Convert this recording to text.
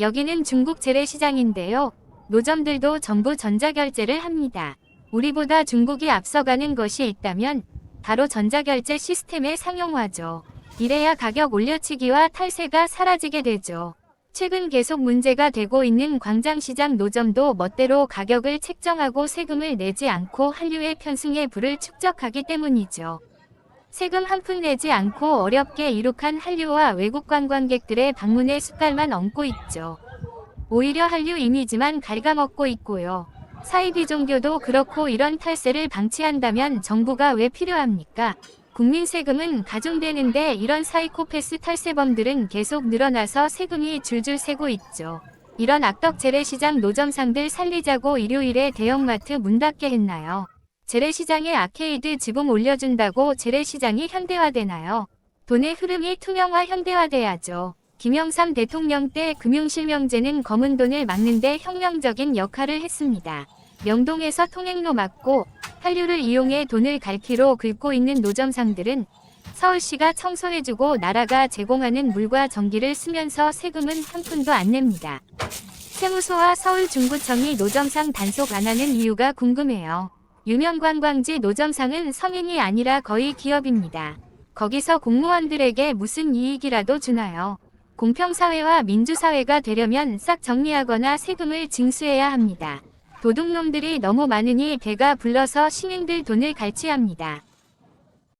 여기는 중국 재래시장인데요. 노점들도 전부 전자결제를 합니다. 우리보다 중국이 앞서가는 것이 있다면 바로 전자결제 시스템의 상용화죠. 이래야 가격 올려치기와 탈세가 사라지게 되죠. 최근 계속 문제가 되고 있는 광장시장 노점도 멋대로 가격을 책정하고 세금을 내지 않고 한류의 편승에 불을 축적하기 때문이죠. 세금 한 푼 내지 않고 어렵게 이룩한 한류와 외국 관광객들의 방문의 숟갈만 얹고 있죠. 오히려 한류 이미지만 갉아먹고 있고요. 사이비 종교도 그렇고 이런 탈세를 방치한다면 정부가 왜 필요합니까? 국민 세금은 가중되는데 이런 사이코패스 탈세범들은 계속 늘어나서 세금이 줄줄 새고 있죠. 이런 악덕 재래시장 노점상들 살리자고 일요일에 대형마트 문 닫게 했나요? 재래시장에 아케이드 지붕 올려준다고 재래시장이 현대화되나요? 돈의 흐름이 투명화 현대화돼야죠. 김영삼 대통령 때 금융실명제는 검은 돈을 막는데 혁명적인 역할을 했습니다. 명동에서 통행로 막고 한류를 이용해 돈을 갈피로 긁고 있는 노점상들은 서울시가 청소해주고 나라가 제공하는 물과 전기를 쓰면서 세금은 한 푼도 안 냅니다. 세무소와 서울중구청이 노점상 단속 안 하는 이유가 궁금해요. 유명 관광지 노점상은 서민이 아니라 거의 기업입니다. 거기서 공무원들에게 무슨 이익이라도 주나요? 공평사회와 민주사회가 되려면 싹 정리하거나 세금을 징수해야 합니다. 도둑놈들이 너무 많으니 배가 불러서 시민들 돈을 갈취합니다.